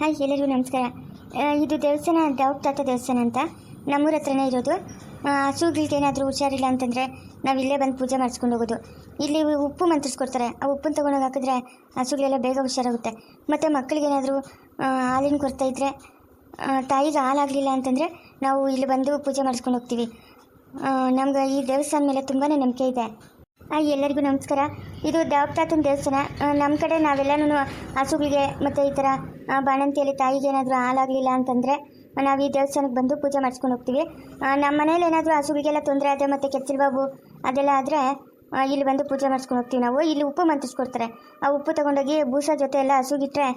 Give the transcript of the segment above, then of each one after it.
Hi ಎಲ್ಲರಿಗೂ ನಮಸ್ಕಾರ. ಇದು ದೇವಸ್ಥಾನ ದಾವತಾತ ದೇವಸ್ಥಾನ ಅಂತ. ನಮ್ಮೂರ ಹತ್ರನೇ ಇರೋದು. ಹಸುಗಳಿಗೆ ಏನಾದರೂ ಹುಷಾರಿಲ್ಲ ಅಂತಂದರೆ ನಾವು ಇಲ್ಲೇ ಬಂದು ಪೂಜೆ ಮಾಡಿಸ್ಕೊಂಡು ಹೋಗೋದು. ಇಲ್ಲಿ ಉಪ್ಪು ಮಂತ್ರಿಸ್ಕೊಡ್ತಾರೆ. ಆ ಉಪ್ಪನ್ನು ತೊಗೊಂಡೋಗಿ ಹಾಕಿದ್ರೆ ಹಸುಗಳೆಲ್ಲ ಬೇಗ ಹುಷಾರಾಗುತ್ತೆ. ಮತ್ತು ಮಕ್ಕಳಿಗೇನಾದರೂ ಹಾಲಿನ ಕೊರತೆ ಇದ್ದರೆ ತಾಯಿಗೆ ಹಾಲಾಗಲಿಲ್ಲ ಅಂತಂದರೆ ನಾವು ಇಲ್ಲಿ ಬಂದು ಪೂಜೆ ಮಾಡಿಸ್ಕೊಂಡು ಹೋಗ್ತೀವಿ. ನಮ್ಗೆ ಈ ದೇವಸ್ಥಾನ ಮೇಲೆ ತುಂಬಾ ನಂಬಿಕೆ ಇದೆ. ಎಲ್ಲರಿಗೂ ನಮಸ್ಕಾರ. ಇದು ದಾವತಾತನ ದೇವಸ್ಥಾನ. ನಮ್ಮ ಕಡೆ ನಾವೆಲ್ಲನೂ ಹಸುಗಳಿಗೆ ಮತ್ತು ಈ ಥರ ಬಾಣಂತಿಯಲ್ಲಿ ತಾಯಿಗೆ ಏನಾದರೂ ಹಾಲಾಗಲಿಲ್ಲ ಅಂತಂದರೆ, ನಾವು ಈ ದೇವಸ್ಥಾನಕ್ಕೆ ಬಂದು ಪೂಜೆ ಮಾಡಿಸ್ಕೊಂಡು ಹೋಗ್ತೀವಿ. ನಮ್ಮ ಮನೇಲಿ ಏನಾದರೂ ಹಸುಗಳಿಗೆಲ್ಲ ತೊಂದರೆ ಆದರೆ ಮತ್ತು ಕೆಚ್ಚಲ್ ಬಾಬು ಅದೆಲ್ಲ ಆದರೆ ಇಲ್ಲಿ ಬಂದು ಪೂಜೆ ಮಾಡಿಸ್ಕೊಂಡು ಹೋಗ್ತೀವಿ ನಾವು. ಇಲ್ಲಿ ಉಪ್ಪು ಮಂತ್ರಿಸ್ಕೊಡ್ತಾರೆ. ಆ ಉಪ್ಪು ತೊಗೊಂಡೋಗಿ ಬೂಸ ಜೊತೆ ಎಲ್ಲ ಹಸುಗಿಟ್ರೆ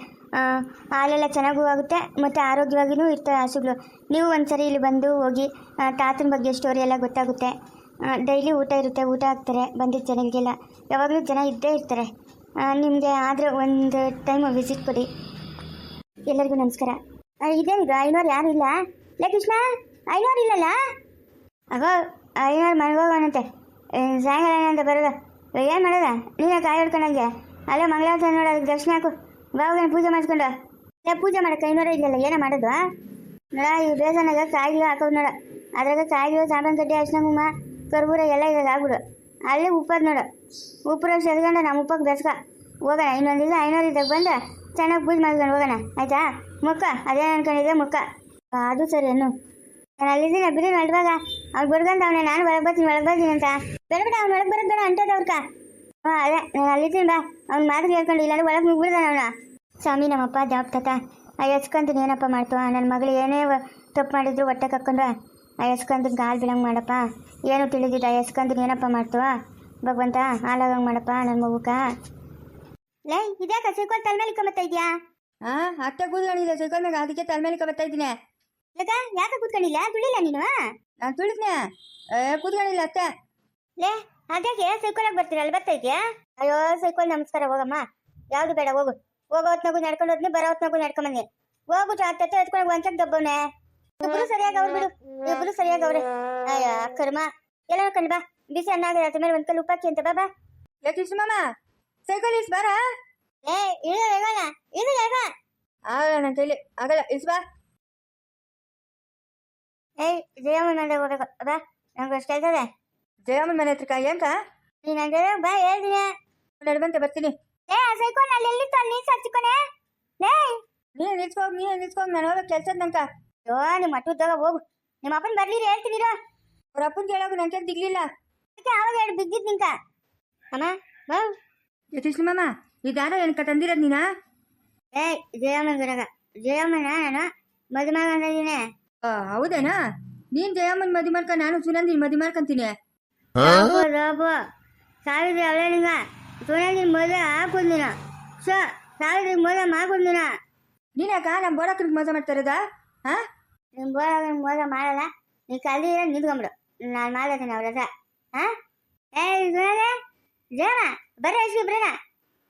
ಹಾಲೆಲ್ಲ ಚೆನ್ನಾಗೂ ಆಗುತ್ತೆ, ಮತ್ತು ಆರೋಗ್ಯವಾಗಿಯೂ ಇರ್ತವೆ ಹಸುಗಳು. ನೀವು ಒಂದ್ಸರಿ ಇಲ್ಲಿ ಬಂದು ಹೋಗಿ ತಾತನ ಬಗ್ಗೆ ಸ್ಟೋರಿ ಎಲ್ಲ ಗೊತ್ತಾಗುತ್ತೆ. ಡೈಲಿ ಊಟ ಇರುತ್ತೆ, ಊಟ ಹಾಕ್ತಾರೆ ಬಂದಿದ್ದ ಜನಗಳಿಗೆಲ್ಲ ಯಾವಾಗಲೂ ಜನ ಇದ್ದೇ ಇರ್ತಾರೆ. ನಿಮಗೆ ಆದರೂ ಒಂದು ಟೈಮ್ ವಿಸಿಟ್ ಕೊಡಿ. ಎಲ್ಲರಿಗೂ ನಮಸ್ಕಾರ. ಇದೇನಿದು ಐನೂರು ಯಾರು ಇಲ್ಲ? ಲೇ ಕೃಷ್ಣ, ಐನೂರು ಇಲ್ಲಲ್ಲ? ಅಗೋ, ಐನೂರು ಮನೆಗೋಗೋಣಂತೆ ಸಾಯಂಕಾಲ ಅಂತ ಬರೋದು. ಏನು ಮಾಡೋದ? ನೀನು ಕಾಯಿ ಹೊಡ್ಕೊಂಡಂಗೆ ಅಲ್ಲೇ ಮಂಗಳಾರ ನೋಡು ಅದಕ್ಕೆ ದರ್ಶನ ಹಾಕು. ಬಾವಾಗ ಪೂಜೆ ಮಾಡಿಸ್ಕೊಂಡು ಏ ಪೂಜೆ ಮಾಡಕ್ಕೆ ಐನೂರು ಇಲ್ಲಲ್ಲ ಏನೋ ಮಾಡೋದು ನೋಡ, ಈ ಬೇಸನಾಗ ಕಾಯಿಗಳು ಹಾಕೋದು ನೋಡ. ಅದ್ರಾಗ ಕಾಯಿಗಳು ಸಾಂಬಾರು ಕಡ್ಡಿ ಅರ್ಶಿನ ಕರ್ಬೂರ ಎಲ್ಲ ಇದಾಗ ಆಗ್ಬಿಡು. ಅಲ್ಲೇ ಉಪ್ಪದ್ ನೋಡು. ಉಪ್ಪರ ಸೆದ್ಕೊಂಡು ನಮ್ಮ ಉಪ್ಪಕ್ಕೆ ಬೆಸ್ಕ. ಹೋಗೋಣ, ಇನ್ನೊಂದು ಇಲ್ಲ ಐನೂರು ಇದ್ದಾಗ ಬಂದು ಚೆನ್ನಾಗಿ ಪೂಜೆ ಮಾಡ್ಕೊಂಡು ಹೋಗೋಣ. ಆಯ್ತಾ? ಮುಕ್ಕ, ಅದೇನು ಅನ್ಕೊಂಡಿದ್ದೆ ಮುಕ್ಕ? ಅದು ಸರಿ ಏನು ನಾನು ಅಲ್ಲಿದ್ದೀನಿ, ಬಿಡಿ ನಡುವಾಗ ಅವ್ನು ಬರ್ಗಂತ ಅವನೇ, ನಾನು ಒಳಗೆ ಬರ್ತೀನಿ ಒಳಗೆ ಬರ್ತೀನಿ ಅಂತ. ಬೇಡ ಅವ್ನು ಒಳಗೆ ಬರೋದು ಬೇಡ ಅಂಟದ ಅವ್ರಕ. ಹಾಂ, ಅದೇ, ನಾನು ಅಲ್ಲಿದ್ದೀನಿ, ಬಾ. ಅವ್ನು ಮಾತು ಕೇಳ್ಕೊಂಡು ಇಲ್ಲಾಂದ್ರೆ ಒಳಗೆ ಮುಗ್ಬಿಡ್ದಾನ ಅವನ. ಸ್ವಾಮಿ, ನಮ್ಮಪ್ಪ ತಾತ. ಹಚ್ಕೊಂತೀನಿ, ಏನಪ್ಪ ಮಾಡ್ತು ನನ್ನ ಮಗಳು ಏನೇ ತಪ್ಪು ಮಾಡಿದ್ರು ಹೊಟ್ಟೆ ಕಕ್ಕೊಂಡು ಆ ಎಸ್ಕಂದನ್ ಕಾಲು ಬೀಳಂಗೆ ಮಾಡಪ್ಪ. ಏನು ತಿಳಿದಿದ್ದ ಆ ಎಸ್ಕಂದನ್ ಏನಪ್ಪ ಮಾಡ್ತು ಭಗವಂತ ಹಾಲಾಗಂಗೆ ಮಾಡಪ್ಪ ನನ್ನ ಮಗುಕ ಲೇ ಇದ್ಯಾಕ ಸೈಕಲ್ ತಲೆ ಮೇಲೆ ಕಮ್ಮತ್ತ ಇದೆಯಾ? ಹಾ ಅತ್ತೆ ಕೂತ್ಕೊಂಡಿಲ್ಲ ಸೈಕಲ್ ಮ್ಯಾಗ ಅದಕ್ಕೆ ತಲೆ ಮೇಲೆ ಬರ್ತಾ ಇದ್ದೀನಿ. ಲಗ ಯಾಕೆ ಕೂತ್ಕೊಂಡಿಲ್ಲ? ತುಳಿಲ್ಲ ನೀನು? ನಾನು ತುಳಿದ್ನೆ ಏ ಕೂತ್ಕೊಂಡಿಲ್ಲ ಅತ್ತೆ. ಲೇ ಅದ್ಯಾಕೆ ಸೈಕಲಾಗಿ ಬರ್ತೀರಲ್ಲ ಬರ್ತೈತೆ ಅಯ್ಯೋ ಸೈಕಲ್ ನಮಸ್ಕಾರ ಹೋಗಮ್ಮ. ಯಾವ್ದು ಬೇಡ ಹೋಗು. ಹೋಗೋ ಹೊತ್ನಾಗು ನಡ್ಕೊಂಡು ಹೋದ್ನಿ ಬರೋ ಹೊತ್ನಾಗು ನಡ್ಕೊಂಬಂದಿ ಹೋಗ್ಬಿಟ್ಟು ಹೋಗು ಹತ್ತತ್ತೆ ಎತ್ಕೊಂಡು ಒಂಚಕ್ ದಬ್ಬವನೆ. ಇಬ್ರು ಸರಿಯಾಗಿ ಅವ್ರು ಬಿಡು. ಇಬ್ರು ಸರಿಯಾಗಿ ಅವ್ರೆ. ಅಯ್ಯ ಕರ್ಮ. ಎಲ್ಲ ಕಣ್ ಬಾ. ಬಿಸಿ ಅನ್ನ ಆಗದ ಮೇಲೆ ಒಂದ್ ಕಲ್ ಉಪ್ಪಾಕಿ ಅಂತ ಬಾ ಬಾ. ಲೇ ಕೃಷ್ಣಮ್ಮ ಸೈಕಲ್ ಇಸ್ ಬಾರ? ಏ ಇದು ಹೇಗೋಣ ಇದು ಹೇಗ? ಆಗಲ್ಲ ನನ್ನ ಕೈಲಿ ಆಗಲ್ಲ. ಇಸ್ ಬಾ. ಏಯ್ ಜಯಮ್ಮನ ಮನೆ ಹೋಗ್ಬೇಕು. ಬಾ ನಂಗೆ ಅಷ್ಟೇ ಹೇಳ್ತದೆ ಜಯಮ್ಮನ ಮನೆ ಹತ್ರಕ್ಕ ಏನ್ಕ? ನೀನ್ ಅಂದ್ರೆ ಬಾ ಹೇಳ್ತೀನಿ. ನಡ್ಬಂತೆ ಬರ್ತೀನಿ. ಏ ಸೈಕಲ್ ಅಲ್ಲಿ ಎಲ್ಲಿತ್ತು ನೀ ನೀನ್ ಸಚ್ಚಿಕೊನೆ ಲೇ. ನೀನು ನಿಲ್ಸ್ಕೋಗ್ ನೀನು ನಿಲ್ಸ್ಕೋಗ್ ನಾನು ಹೋಗೋ ಕೆಲ್ಸದ ನಂಕ. ಅಯ್ಯೋ ನಿಮ್ಮ ಅಟ್ಟುದ್ದಾಗ ಹೋಗು. ನಿಮ್ಮ ಅಪ್ಪನ ಬರ್ಲಿರಿ ಹೇಳ್ತೀನಿ ಇರು. ಅವ್ರ ಅಪ್ಪನ ಕೇಳೋಗು ನಂಗೆ ದಿಗ್ಲಿಲ್ಲ. ಅದಕ್ಕೆ ಆವಾಗ ಎರಡು ಬಿದ್ದಿದ್ ನಿಂತ. ಅಮ್ಮ ಬಾ ಏ ಮಾಮ ಈ ದಾರ ಏನಕ್ಕ ತಂದಿರೋದು ನೀನಾ? ಏ ಜಯಮ್ಮನ ಗುರಗ ಜಯಮ್ಮನ ನಾನು ಮದುಮಗ ಅಂದಿದ್ದೀನಿ ಆ, ಹೌದೇನಾ? ನೀನ್ ಜಯಮ್ಮನ್ ಮದಿ ಮಾಡ್ಕ ನಾನು ಸುನಂದಿನ ಮದಿ ಮಾಡ್ಕೊಂತೀನಿ ರೋಬೋ ಸಾವಿರ ಅವಳೆ ನಿಂಗ ಸುನಂದಿನ ಮದುವೆ ಹಾಕೊಂದಿನ ಸೊ ಸಾವಿರ ಮದುವೆ ಮಾಡ್ಕೊಂದಿನ ನೀನಕ್ಕ ನಮ್ಮ ಬೋಡಕ್ಕನಿಗೆ ಮೋಸ ಮಾಡ್ತಾ ಇರೋದಾ? ಹಾ? ನಿಮ್ ಬೋಳಾಗ ಮೋಸ ಮಾಡಲ್ಲ ನೀ ಕಲ್ಲಿ ನಿಂತ್ಕೊಂಬಿಡು. ನಾನು ಮಾಡ್ತೀನಿ ಅವ್ರ ಹತ್ರ. ಹಾ? ಏ ಜಯಮ್ಮ ಬರ್ರಿ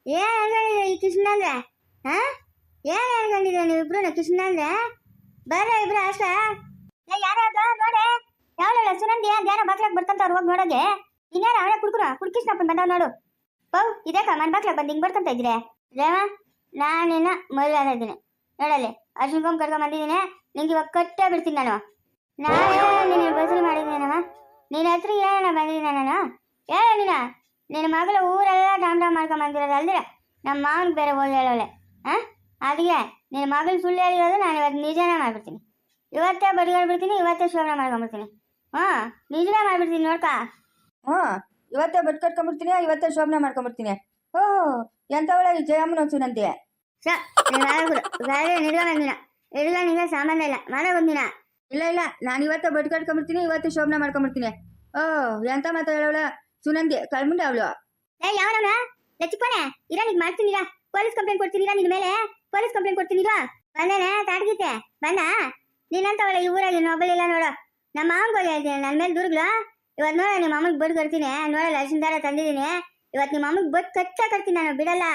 ಏನ್ ಅನ್ಕೊಂಡಿದ್ದೀರ ಈ ಕೃಷ್ಣ ಅಂದ್ರೆ? ಹಾ? ಏನ್ ಅನ್ಕೊಂಡಿದ್ದೀರ ನೀವು ಇಬ್ರು ಕೃಷ್ಣ ಅಂದ್ರೆ? ಬರ್ರಿ ಇಬ್ರು ಅಷ್ಟ. ಏ ನೋಡಿ ನೋಡೆ. ಯಾವಳ ಸುನಂದಿ ಯಾರ ಬಾಕ್ಲಾಗ ಬರ್ತಂತ ಹೋಗಿ ನೋಡೋಗೆ ಇನ್ಯಾರ ಅವನೇ ಕುಡ್ಕುರ? ಕುಡ್ಕಿಸ್ನಪ್ಪನ್ ಬಂದವ್ ನೋಡು. ಪೌ ಇದಕ್ಕ ಮನ್ ಬಾಕ್ಲಾಗ ಬಂದು ಹಿಂಗ್ ಬರ್ತಂತ ಇದ್ರೆ ರೇವ, ನಾನಿನ್ನ ಮದುವೆ ಆಗಿದ್ದೀನಿ ನೋಡಲ್ಲಿ ಅರ್ಜುನ್ ಕೊಂಬ್ ಕರ್ಕೊಂಡ್ ಬಂದಿದ್ದೀನಿ ನಿಂಗೆ ಇವಾಗ ಕಟ್ಟೇ ಬಿಡ್ತೀನಿ ನಾನು. ನಾನು? ನಿನ್ನ ಬಸರು ಮಾಡಿದ್ದೀನಮ್ಮ ನಿನ್ನ ಹತ್ರ ಏನಣ್ಣ ಬಂದಿದ್ದೀನ ನಾನು ಹೇಳ ನೀನ ನಿನ್ನ ಮಗಳ ಊರೆಲ್ಲ ಡಾಮ್ ಡಾಮ್ ಮಾಡ್ಕೊಂಡ್ ಬಂದಿರೋದು. ಅಲ್ದಿರ? ನಮ್ಮ ಮಾವನಿಗೆ ಬೇರೆ ಒಳ್ಳೆ ಹೇಳೋಳೆ. ಹಾ ಅದಕ್ಕೆ ನಿನ್ನ ಮಗಳು ಸುಳ್ಳು ಹೇಳಿರೋದು ನಾನು ಇವತ್ತು ನಿಜನೇ ಮಾಡ್ಬಿಡ್ತೀನಿ. ಇವತ್ತೇ ಬಡಿಗಾಡ್ಬಿಡ್ತೀನಿ ಇವತ್ತೇ ಶೋಭನ ಮಾಡ್ಕೊಂಡ್ಬಿಡ್ತೀನಿ. ಹಾಂ ನಿಜನೇ ಮಾಡ್ಬಿಡ್ತೀನಿ ನೋಡ್ಕ. ಹ್ಞೂ? ಇವತ್ತೇ ಬಟ್ ಕಟ್ಕೊಂಡ್ಬಿಡ್ತೀನಿ ಇವತ್ತೇ ಶೋಭನ ಮಾಡ್ಕೊಂಡ್ಬಿಡ್ತೀನಿ ಓ ಎಂತವಳ ಈ ಜಯಮ್ಮನ ಸುನಂದಿ ಸ ನೀನು ಆಗ್ಬಿಡು ಬೇರೆ ನಿಡ್ಕೊಂಬಂದಿನ ಸಾಮಾನ್ಯ ಇಲ್ಲ. ಮಾಡೋ ಬಂದಿನ ಇಲ್ಲ ಇಲ್ಲ ನಾನು ಇವತ್ತು ಬಟ್ ಕಟ್ಕೊಂಡ್ಬಿಡ್ತೀನಿ ಇವತ್ತು ಶೋಭನ ಮಾಡ್ಕೊಂಡ್ಬಿಡ್ತೀನಿ. ಓ ಎಂತ ಮಾತು ಹೇಳವಳ? ಸುನಂದಿ ಕಳ್ಮುಂಡ ಅವಳು. ಏ ಯಾವನವನ ಲಚ್ಚಿಕೋನೆ ಇರ ನಿಗ್ ಮಾಡ್ತೀನಿ ಇರ. ಪೊಲೀಸ್ ಕಂಪ್ಲೇಂಟ್ ಕೊಡ್ತೀನಿ ಇಲ್ಲ ನಿನ್ ಮೇಲೆ. ಪೊಲೀಸ್ ಕಂಪ್ಲೇಂಟ್ ಕೊಡ್ತೀನಿರಾ ಬಂದೇನೆ ತಾಡ್ಗಿತೆ ಬಂದ? ನೀನಂತ ಈ ಊರಾಗ ಇನ್ನೊಬ್ಬಳಿಲ್ಲ ನೋಡು. ನಮ್ಮ ಮಾವನ್ ಹೋಗಿ ಹೇಳ್ತೀನಿ ನನ್ನ ಮೇಲೆ ದುರ್ಗ್ಲು ಇವತ್ತು ನೋಡ ನಿಮ್ಮ ಅಮ್ಮಗ್ ಬಡ್ ಕೊಡ್ತೀನಿ ನೋಡಲ್ಲ ಅರ್ಶಿನ ತಂದಿದ್ದೀನಿ. ಇವತ್ತು ನಿಮ್ಮ ಅಮ್ಮಗ್ ಬಡ್ ಕಟ್ಟ ಕಟ್ತೀನಿ ನಾನು ಬಿಡಲ್ಲ.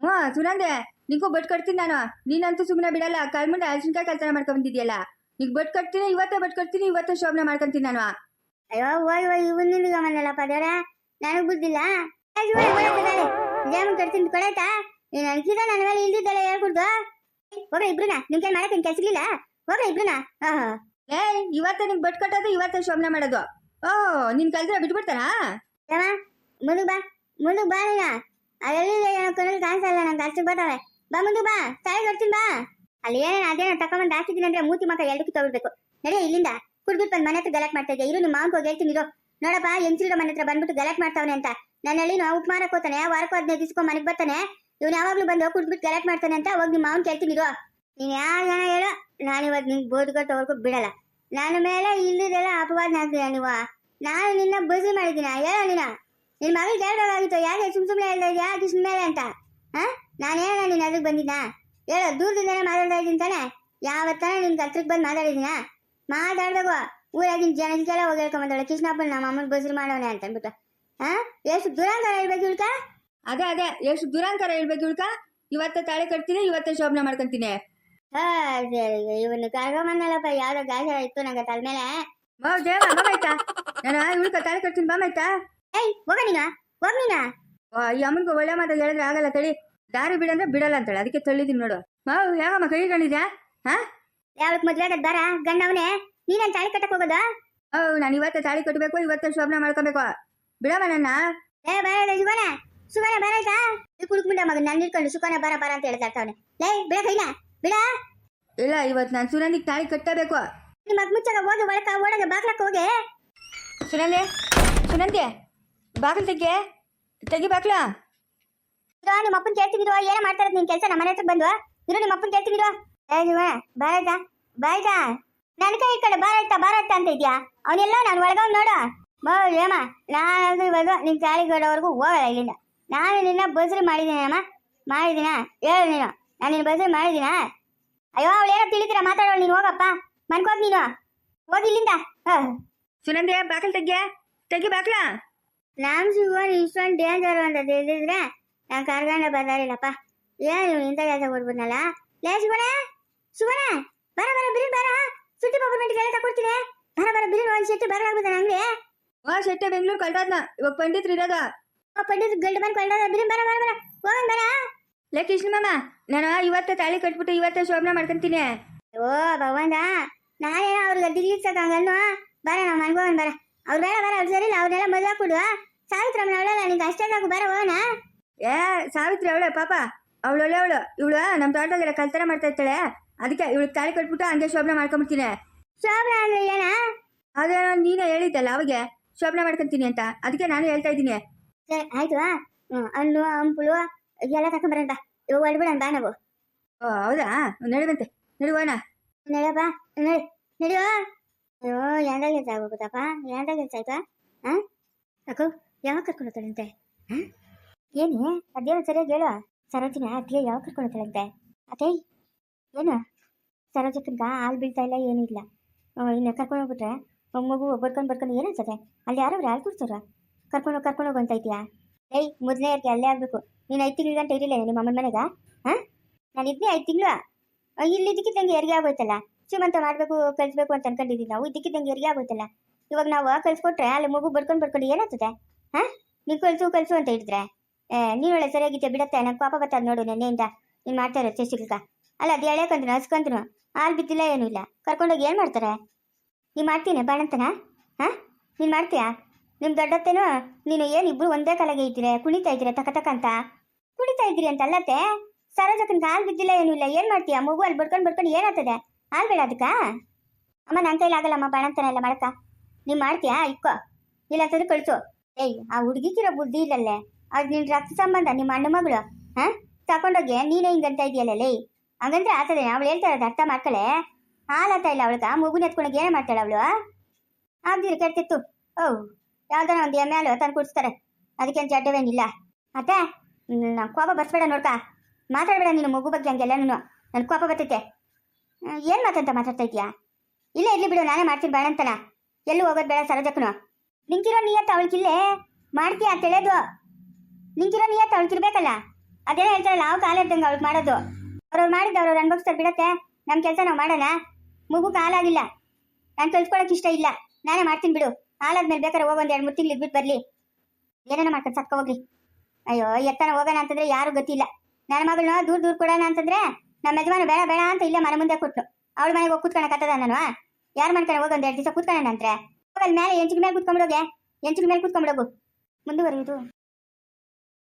ಹ್ಞೂ ಸುನಂದೆ ನಿಂಗೂ ಬಟ್ ಕಟ್ತೀನಿ ನಾನು. ನೀನಂತೂ ಸುಮ್ಮನೆ ಬಿಡಲ್ಲ. ಕಳ್ಮುಂಡ ಹಸಿನ್ಕಾಯಿ ಕೆಲಸ ಮಾಡ್ಕೊಂಡ್ಬಂದಿದ್ಯಲ್ಲ ನಿಂಗೆ ಬಟ್ ಕಟ್ತೀನಿ ಇವತ್ತೇ ಬಟ್ ಕಟ್ತೀನಿ ಇವತ್ತೇ ಶೋಭನ ಮಾಡ್ಕೊಂತೀನಿ ನಾನು. ಅಯ್ಯೋ ಹೋಯ್ ಹೋಯ್ ಇವನ್ ನಿನಗೆ ಮನೆಯಲ್ಲಪ್ಪ ದೇವ್ರ ನನಗೆ ಬುದ್ಧಿಲ್ಲ ಜಾಮೂನ್ ಕಟ್ತೀನಿ ಕೊಡಾಯ್ತಾ ನೀನು ಅನ್ಕಿದ ನನ್ನ ಮೇಲೆ ಇಲ್ದಿದ್ದಲ್ಲ ಹೇಳ್ಕೊಡ್ದು. ಹೋಗ್ರ ನಿಮ್ ಕೈ ಮಾಡಕ್ಕೆ ಕೆಲ್ಸ ಇರ್ಲಿಲ್ಲ ಹೋಗ್ರ ಇಬ್ರುನ. ಆಹಾ ಏ ಇವತ್ತೇ ನಿಂಗೆ ಬಟ್ ಕಟ್ಟೋದು ಇವತ್ತೇ ಶೋಭನ ಮಾಡೋದು. ಓ ನಿನ್ ಕಲ್ತ್ರ ಬಿಟ್ಬಿಡ್ತಾರಾ ಮುಂದಕ್ಕೆ ಬಾ. ಮುಂದಕ್ಕೆ ಬಾ ನೀನ. ಅದೆಲ್ಲ ಕಾಣಿಸಲ್ಲ ನಂಗೆ ಅಷ್ಟಕ್ಕೆ ಬರ್ತಾವೆ ಬಾ ಬಾ. ತಾಯಿ ಕಟ್ತೀನಿ ಬಾ. ಅಲ್ಲಿ ಏನೇನು ಅದೇನೋ ತಕೊಂಬಂದು ಹಾಕಿದ್ದೀನಿ ಅಂದ್ರೆ ಮೂತಿ ಮಕ್ಕ ಎರಡಕ್ಕೆ ತಗೊಳ್ಬೇಕು. ನಡೆಯ ಇಲ್ಲಿಂದ. ಕುಡ್ಬಿಟ್ಟು ಬಂದು ಮನೆ ಹತ್ರ ಗಲಾಟ್ ಮಾಡ್ತಾ ಇದ್ದೆ ಇರು ನಿಮ್ಮ ಮಾವನ್ ಹೋಗಿ ಹೇಳ್ತೀನಿ, ಇರೋ. ನೋಡಪ್ಪ ಹೆಂಗ್ಸಿರೋ ಮನೆ ಹತ್ರ ಬಂದ್ಬಿಟ್ಟು ಗಲಾಟ್ ಮಾಡ್ತಾವನೆ ಅಂತ. ನನ್ನ ಹಳ್ಳಿ ನಾವು ಉಪ್ಪು ಹೋಗ್ತಾನೆ. ವಾರಕ್ಕೂ ಹದಿನೈದು ದಿವ್ಸಕ್ಕೂ ಮನೆಗೆ ಬರ್ತಾನೆ. ಇವ್ನು ಯಾವಾಗ್ಲೂ ಬಂದು ಕುಡ್ಬಿಟ್ಟು ಗಲಾಟ್ ಮಾಡ್ತಾನೆ ಅಂತ ಹೋಗಿ ನಿಮ್ಮ ಮಾವನ್ ಕೇಳ್ತೀನಿ, ಇರೋ. ನೀನು ಯಾವ ಜನ ಹೇಳು. ನಾನು ಇವತ್ತು ನಿಂಗೆ ತಗೊಳ್ಕೊ ಬಿಡಲ್ಲ. ನನ್ನ ಮೇಲೆ ಇಲ್ಲದೆಲ್ಲ ಅಪವಾದ ಹಾಕ್ತೀಯ ನೀವು? ನಾನು ನಿನ್ನ ಬಸಿ ಮಾಡಿದ್ದೀನ? ಹೇಳ ನೀನ. ನಿನ್ನ ಮಗಳಿಗೆ ಕೇಳಬೇಕಾಗಿತ್ತು ಯಾಕೆ ಸುಮ್ ಸುಮ್ಮನೆ ಹೇಳ್ತಾ ಇದೆಯಾ? ಕೃಷ್ಣ ಮೇಲೆ ಅಂತ. ಹಾ? ಹೇಳ ನೀನು ಅದಕ್ಕೆ ಬಂದಿದ್ದ ಹೇಳು ದೂರದಿಂದನೇ ಮಾತಾಡ್ತಾ ಇದ್ದೀನಿ ತಾನೆ. ಯಾವತ್ತಾನೆ ನಿನ್ಗೆ ಹತ್ರಕ್ಕೆ ಬಂದು ಮಾತಾಡಿದ್ದೀನ? ಮಾತಾಡ್ಬೇಕು. ಊರಾಗಿನ ಜನಕ್ಕೆಲ್ಲ ಹೋಗಿ ಹೇಳ್ಕೊಂಬಂದವಳೆ. ಕೃಷ್ಣಪ್ಪನ ನಮ್ಮ ಅಮ್ಮನ ಬಸ್ರು ಮಾಡೋಣ ಅಂತ ಅಂದ್ಬಿಟ್ಟು. ಹಾ? ಎಷ್ಟು ದುರಾಂತರ ಹೇಳ್ಬೇಕು ಇಳ್ಕ ಅದೇ ಅದೇ. ಎಷ್ಟು ದುರಂಕಾರ ಹೇಳ್ಬೇಕು ಇಳ್ಕ ಇವತ್ತ ತಾಳೆ ಕಟ್ತೀನಿ ಇವತ್ತೇ ಶೋಭನೆ ಮಾಡ್ಕೊಂತೀನಿ. ಹಾ ಇವನು ಕರ್ಕೊಂಬಂದಲ್ಲಪ್ಪ ಯಾವ್ದೋ ಗಾಯ ಇತ್ತು ನಂಗೆ ತಲೆ ಮೇಲೆ. ಮಾ ದೇವ ಬಾಮಾಯ್ತಾ ನಾನು ಇಳ್ಕ ತಾಳೆ ಕಟ್ತೀನಿ ಬಾಮಾಯ್ತಾ ಏಯ್ ಹೋಗ ನೀನ. ಹೋಗ್ ನೀನ. ಈ ಅಮ್ಮನಿಗೆ ಒಳ್ಳೆ ಮಾತು ಹೇಳಿದ್ರೆ ಆಗಲ್ಲ ತಳಿ ದಾರಿ ಬಿಡಂದ್ರೆ ಬಿಡಲ್ಲ ಅಂತಾಳೆ. ಅದಕ್ಕೆ ತಳ್ಳಿದೀನಿ ನೋಡು. ಮಾವು ಯಾವಮ್ಮ ಕೈ ಕಂಡಿದ್ಯಾ ಹಾ? ಯಾವಕ್ ಮದ್ವೆ ಆಗದ್ ಬಾರ ಗಂಡವನೇ? ನೀನೇನ್ ತಾಳಿ ಕಟ್ಟಕ್ ಹೋಗೋದಾ? ಓ ನಾನು ಇವತ್ತ ತಾಳಿ ಕಟ್ಟಬೇಕು ಇವತ್ತ ಶೋಭನ ಮಾಡ್ಕೋಬೇಕು. ಬಿಡವ ನನ್ನ. ಏ ಬಾರ ಸುಗನ. ಸುಮನೆ ಬಾರಾಯ್ತಾ ಈ ಕುಡುಕ್ಬಿಟ್ಟ ಮಗ ನನ್ನ ಇಟ್ಕೊಂಡು ಸುಖನ ಬರ ಬರ ಅಂತ ಹೇಳ್ತಾ ಇರ್ತಾವನೆ. ಲೇ ಬಿಡ ಕೈನ. ಬಿಡ. ಇಲ್ಲ ಇವತ್ತು ನಾನು ಸುನಂದಿಗೆ ತಾಳಿ ಕಟ್ಟಬೇಕು. ನಿಮ್ಮ ಮಗ್ ಮುಚ್ಚಾಗ ಹೋಗಿ ಒಳಕ ಓಡಗೆ ಬಾಗ್ಲಕ್ಕೆ ಹೋಗಿ. ಸುನಂದೆ ಸುನಂದೆ ಬಾಗಿಲು ತೆಗೆ ತೆಗಿ ಬಾಕ್ಲಾ ಇರೋ ನಿಮ್ಮ ಅಪ್ಪನ್ ಕೇಳ್ತಿದ್ರು ಏನ ಮಾಡ್ತಾರ ನಿನ್ ಕೆಲಸ ನಮ್ಮ ಮನೆ ಹತ್ರ ಬಂದು? ಇರೋ ನಿಮ್ಮ ಅಪ್ಪನ್ ಕೇಳ್ತಿದ್ರು ಸುಗನ ಬಾರಾಯ್ತಾ? ಬಾಯ್ತಾ ನನ್ನ ಕೈ ಕಡೆ ಬಾರಾಯ್ತಾ ಬಾರಾಯ್ತಾ ಅಂತ ಇದ್ಯಾ? ಅವನೆಲ್ಲ ನಾನು ಒಳಗವ್ ನೋಡು. ಏಮ ನಾನು ಇವಾಗ ನಿನ್ ತಾಳಿ ಕಟ್ಟೋವರೆಗೂ ಹೋಗಲ್ಲ ಇಲ್ಲಿಂದ. ನಾನು ನಿನ್ನ ಬಸ್ರಿ ಮಾಡಿದ್ದೀನಿ ಅಮ್ಮ ಮಾಡಿದ್ದೀನ? ಹೇಳು ನೀನು. ನಾನು ನಿನ್ನ ಬಸ್ರಿ ಮಾಡಿದ್ದೀನ? ಅಯ್ಯೋ ಅವಳು ಏನೋ ತಿಳಿತೀರ ಮಾತಾಡೋಳು ನೀನು ಹೋಗಪ್ಪ. ಮನ್ಕೋಗ್ ನೀನು. ಹೋಗಿ ಇಲ್ಲಿಂದ. ಹ. ಸುನಂದೆ ಬಾಗಿಲು ತೆಗೆ ತೆಗಿ ಬಾಕ್ಲಾ ನಮ್ ಸಿಗೋನ್ ಇಷ್ಟೊಂದು ಡೇಂಜರ್ ಅಂತ ತಿಳಿದಿದ್ರೆ ನಾನು ಕರ್ಕೊಂಡೆ ಬರ್ದಾರಿಲ್ಲಪ್ಪ ಏನು ನೀವು ಇಂಥ ಕೆಲಸ ಕೊಡ್ಬಿಟ್ನಲ್ಲ ಲೇ ಸುಗುಣ ಸುಗುಣ ಬರ ಬರ ಬಿರಿ ಬರ ಸುಟ್ಟಿ ಪಾಪ ಮೆಟ್ಟಿಗೆ ಕೆಲಸ ಕೊಡ್ತೀನಿ ಬರ ಬರ ಬಿರಿ ಒಂದು ಶೆಟ್ಟಿ ಬರಲಾಗ್ಬಿಡ್ತಾನೆ ನಂಗೆ ಓ ಶೆಟ್ಟೆ ಬೆಂಗಳೂರು ಕಳ್ದಾದ್ನ ಇವಾಗ ಪಂಡಿತ್ರು ಇರೋದ ಪಂಡಿತ್ ಗಲ್ಡ್ ಬಂದು ಕಳ್ದಾದ ಬಿರಿ ಬರ ಬರ ಬರ ಹೋಗನ್ ಬರ ಲೇ ಕೃಷ್ಣ ಮಾಮ ನಾನು ಇವತ್ತೇ ತಾಳಿ ಕಟ್ಬಿಟ್ಟು ಇವತ್ತೇ ಶೋಭನ ಮಾಡ್ಕೊಂತೀನಿ ಓ ಭಗವಂತ ನಾನೇ ಅವ್ರಿಗೆ ದಿಗ್ಲಿಕ್ಸಕ್ಕಂಗಲ್ನು ಬರ ನಾವು ಹೋಗೋಣ ಬರ ಅವ್ರ ಬೇಡ ಬರ ಅವ್ರು ಸರಿ ಇಲ್ಲ ಅವ್ರನ್ನೆಲ್ಲ ಮದುವೆ ಕೊಡುವ ಸಾವಿತ್ರಮ್ಮನ ಅವಳಲ್ಲ ನಿಂಗೆ ಅಷ್ಟೇ ಸಾಕು ಬರ ಹೋಗೋಣ ಏ ಸಾವಿತ್ರಿ ಅವಳೆ ಪಾಪ. ಅವಳು ಒಳ್ಳೆ ಅವಳು. ಇವಳು ನಮ್ಮ ತೋಟದಲ್ಲಿ ಕಲ್ತರ ಮಾಡ್ತಾ ಇರ್ತಾಳೆ. ಅದಕ್ಕೆ ಇವಳು ತಾಳಿ ಕಟ್ಬಿಟ್ಟು ಹಂಗೆ ಶೋಭನ ಮಾಡ್ಕೊಂಬಿಡ್ತೀನಿ. ಶೋಭನ ಅಂದ್ರೆ ಏನ? ಅದೇನೋ ನೀನೇ ಹೇಳಿದ್ದಲ್ಲ ಅವಾಗೆ. ಶೋಭನ ಮಾಡ್ಕೊಂತೀನಿ ಅಂತ. ಅದಕ್ಕೆ ನಾನು ಹೇಳ್ತಾ ಇದ್ದೀನಿ. ಸರಿ ಆಯ್ತು ಹಣ್ಣು ಹಂಪುಳು ಎಲ್ಲ ತಕೊಂಬರಂತ ಇವಾಗ ಹೊಡ್ಬಿಡೋಣ ಬಾ ನಾವು. ಓ ಹೌದಾ? ನಡಿವಂತೆ ನಡುವಣ ನಡಿಯಪ್ಪ ನಡಿ ನಡೆಯೋ ಅಯ್ಯೋ ಎಂದ ಕೆಲಸ ಆಗೋಗುತ್ತಪ್ಪ ಎಂದ ಕೆಲಸ ಆಯ್ತಾ ಹಾಂ ಅಕ್ಕ ಯಾವಾಗ ಕರ್ಕೊಂಡು ಹೋಗ್ತಾಳಂತೆ? ಹಾಂ ಏನೇ? ಅದೇನು ಸರಿಯಾಗಿ ಹೇಳು. ಸರೋಜಿನ ಅತ್ತಿಗೆ ಯಾವ ಕರ್ಕೊಂಡು ಅಂತೆ ಅತ್ತೆ? ಏನು? ಸರೋಜಕ್ಕನ್ಗ ಹಾಲು ಬೀಳ್ತಾ ಇಲ್ಲ, ಏನೂ ಇಲ್ಲ. ಇನ್ನು ಕರ್ಕೊಂಡು ಹೋಗ್ಬಿಟ್ರೆ ಒಬ್ಬ ಮಗು ಬರ್ಕೊಂಡು ಬರ್ಕೊಂಡು ಏನು ಅಲ್ಲಿ ಅಲ್ಲಿ ಅವ್ರು ಹಾಲು ಕುಡ್ಸೋರ. ಕರ್ಕೊಂಡು ಕರ್ಕೊಂಡು ಹೋಗು ಅಂತ ಇದೆಯಾ ಏಯ್ ಮೊದಲನೇ ಯಾರಿಗೆ ಅಲ್ಲೇ ಆಗಬೇಕು. ನೀನು ಐದು ತಿಂಗಳು ಗಂಟೆ ಇರಲಿಲ್ಲ ನಿಮ್ಮ ಅಮ್ಮನ ಮನೆಗೆ? ಹಾಂ ನಾನು ಇದ್ನೇ ಐದು ತಿಂಗಳು? ಇಲ್ಲಿ ಇದಕ್ಕಿದ್ದಂಗೆ ಹೆರಿಗೆ ಆಗೋಯ್ತಲ್ಲ? ಶ್ರೀಮಂತ ಮಾಡಬೇಕು, ಕಲಿಸ್ಬೇಕು ಅಂತ ಅನ್ಕೊಂಡಿದ್ದೀವಿ ನಾವು. ಇದಕ್ಕಿದ್ದಂಗೆ ಹೆರಿಗೆ ಆಗೋಯ್ತಲ್ಲ? ಇವಾಗ ನಾವು ಕಲಿಸ್ಕೊಟ್ರೆ ಅಲ್ಲಿ ಮಗು ಬರ್ಕೊಂಡು ಬರ್ಕೊಂಡು ಏನಾಗ್ತದೆ ಹಾಂ ನೀನು ಕಲಿಸು ಕಲಿಸು ಅಂತ ಹೇಳಿದ್ರೆ? ಏ ಸರಿಯಾಗಿದ್ದೆ ಬಿಡತ್ತೆ? ನಂಗೆ ಪಾಪ ಬರ್ತದೆ ನೋಡು ನೆನ್ನೆಯಿಂದ. ನೀನು ಮಾಡ್ತಾ ಇರೋ ಚೆಸ್ಟಿಗ್ಗ ಅಲ್ಲ, ಅದು ಎಳೆಕಂತನು ಹಸ್ಕಂತನು ಹಾಲು ಬಿದ್ದಿಲ್ಲ ಏನೂ ಇಲ್ಲ. ಕರ್ಕೊಂಡೋಗಿ ಏನು ಮಾಡ್ತಾರೆ? ನೀನು ಮಾಡ್ತೀನಿ ಬಾಣಂತನ? ಹಾಂ? ನೀನು ಮಾಡ್ತೀಯಾ? ನಿಮ್ಮ ದೊಡ್ಡತ್ತೇನೋ ನೀನು ಏನು ಇಬ್ರು ಒಂದೇ ಕಾಲಾಗೆ ಇದ್ದೀರ? ಕುಣಿತಾ ಇದ್ದೀರ ತಕ ತಕ ಅಂತ? ಕುಣಿತಾ ಇದ್ದೀರಿ ಅಂತ ಅಲ್ಲತ್ತೆ? ಸರೋಜಕ್ಕಂತ ಹಾಲು ಬಿದ್ದಿಲ್ಲ ಏನೂ ಇಲ್ಲ. ಏನು ಮಾಡ್ತೀಯಾ? ಮಗು ಅಲ್ಲಿ ಬಡ್ಕೊಂಡು ಬಡ್ಕೊಂಡು ಏನಾಗ್ತದೆ? ಹಾಲು ಬೇಡ ಅದಕ್ಕ? ಅಮ್ಮ ನನ್ನ ಕೈಲಿ ಆಗಲ್ಲಮ್ಮ ಬಾಣಂತನ ಎಲ್ಲ ಮಾಡಕ್ಕ. ನೀನು ಮಾಡ್ತೀಯಾ? ಇಕ್ಕೋ. ಇಲ್ಲ ಅಂತಂದ್ರೆ ಕಳಿಸು. ಏಯ್, ಆ ಹುಡುಗಿಗಿರೋ ಬುದ್ಧಿ ಇಲ್ಲಲ್ಲೇ. ಅದು ನಿನ್ನ ರಕ್ತ ಸಂಬಂಧ ನಿಮ್ಮ ಅಣ್ಣ ಮಗಳು, ಹಾಂ? ತಗೊಂಡೋಗಿ ನೀನೇ ಹಿಂಗಂತ ಇದೆಯಲ್ಲ ಹಂಗಂದ್ರೆ ಆತದೆ ಅವಳು ಅದು ಅರ್ಥ ಮಾಡ್ಕಳೆ? ಹಾಲಾತ ಇಲ್ಲ ಅವಳಿಗ ಮಗುನ ಎತ್ಕೊಂಡೋಗಿ ಏನು ಮಾಡ್ತಾಳೆ ಅವಳು? ಆಗ್ದಿರಿ ಕೆಡ್ತಿತ್ತು ಓ ಯಾವ್ದಾರ ಒಂದು ಎಮ್ಮೆ ತಂದು ಕುಡಿಸ್ತಾರೆ. ಅದಕ್ಕೇನು ಜಡ್ಡವೇನಿಲ್ಲ. ಮತ್ತೆ ನಾನು ಕೋಪ ಬರ್ಸ್ಬೇಡ ನೋಡ್ಕ. ಮಾತಾಡಬೇಡ ನೀನು ಮಗು ಬಗ್ಗೆ ಹಂಗೆಲ್ಲ ನೀನು ನನ್ನ ಕೋಪ ಬರ್ತೈತೆ. ಏನು ಮಾತಂತ ಮಾತಾಡ್ತಾ ಇದೀಯಾ? ಇಲ್ಲ ಇರ್ಲಿ ಬಿಡು, ನಾನೇ ಮಾಡ್ತೀನಿ ಬೇಡ ಅಂತಾನ. ಎಲ್ಲೂ ಹೋಗೋದು ಬೇಡ ಸರೋಜಕ್ಕನು. ನಿಂಗಿರೋ ನಿಯತ್ತು ಅವಳಿಗಿಲ್ಲೇ ಮಾಡ್ತೀಯ ಅಂತ ಹೇಳೋದು ನಿಂಗಿರೋ ನಿಯತ್ತು ಅವಳಿಗಿರ್ಬೇಕಲ್ಲ ಅದೇನೋ ಹೇಳ್ತಾರಲ್ಲ ನಾವು ಕಾಲ ಇದ್ದಂಗೆ ಅವಳಿಗೆ ಮಾಡೋದು. ಅವ್ರವ್ರು ಮಾಡಿದ್ದು ಅವ್ರವ್ರು ಅನ್ಭವಿಸ್ತಾರೆ ಬಿಡತ್ತೆ. ನಮ್ಮ ಕೆಲಸ ನಾವು ಮಾಡೋಣ ಮಗು ಕಾಲಾಗಿಲ್ಲ. ನಾನು ಕಲ್ತ್ಕೊಳಕ್ಕೆ ಇಷ್ಟ ಇಲ್ಲ. ನಾನೇ ಮಾಡ್ತೀನಿ ಬಿಡು. ಹಾಲಾದ್ಮೇಲೆ ಬೇಕಾದ್ರೆ ಹೋಗಿ ಎರಡು ಮೂರು ತಿಂಗಳು ಇದ್ಬಿಟ್ಟು ಬರಲಿ. ಏನೇನೋ ಮಾಡ್ಕೊಂಡು ಸತ್ಕೊ ಹೋಗ್ಲಿ. ಅಯ್ಯೋ ಎತ್ತನ ಹೋಗೋಣ ಅಂತಂದ್ರೆ ಯಾರು ಗೊತ್ತಿಲ್ಲ. ನನ್ನ ಮಗಳನ್ನ ದೂರ ದೂರ ಕೊಡೋಣ ಅಂತಂದ್ರೆ ನಮ್ಮ ಯಜಮಾನ ಬೇಡ ಬೇಡ ಅಂತ ಇಲ್ಲೇ ಮನೆ ಮುಂದೆ ಕೊಟ್ಟು ಅವಳ ಮನೆಗೆ ಹೋಗಿ ಕೂತ್ಕೊಳಕತ್ತದ ನಾನು? ಯಾರು ಮಾಡ್ತಾನೆ ಹೋಗಿ ಒಂದು ಎರಡು ದಿವಸ ಕೂತ್ಕೊಳ್ಳೋಣ ಅಂತ್ರೆ ಹೋಗಲ್ ಮೇಲೆ ಎಂಚಿನ ಮೇಲೆ ಕೂತ್ಕೊಂಡ್ಬಿಡೋಗೆ ಎಂಚಿನ ಮೇಲೆ ಕೂತ್ಕೊಂಡ್ಬಿಡೋಗು ಮುಂದುವರಿಯುವುದು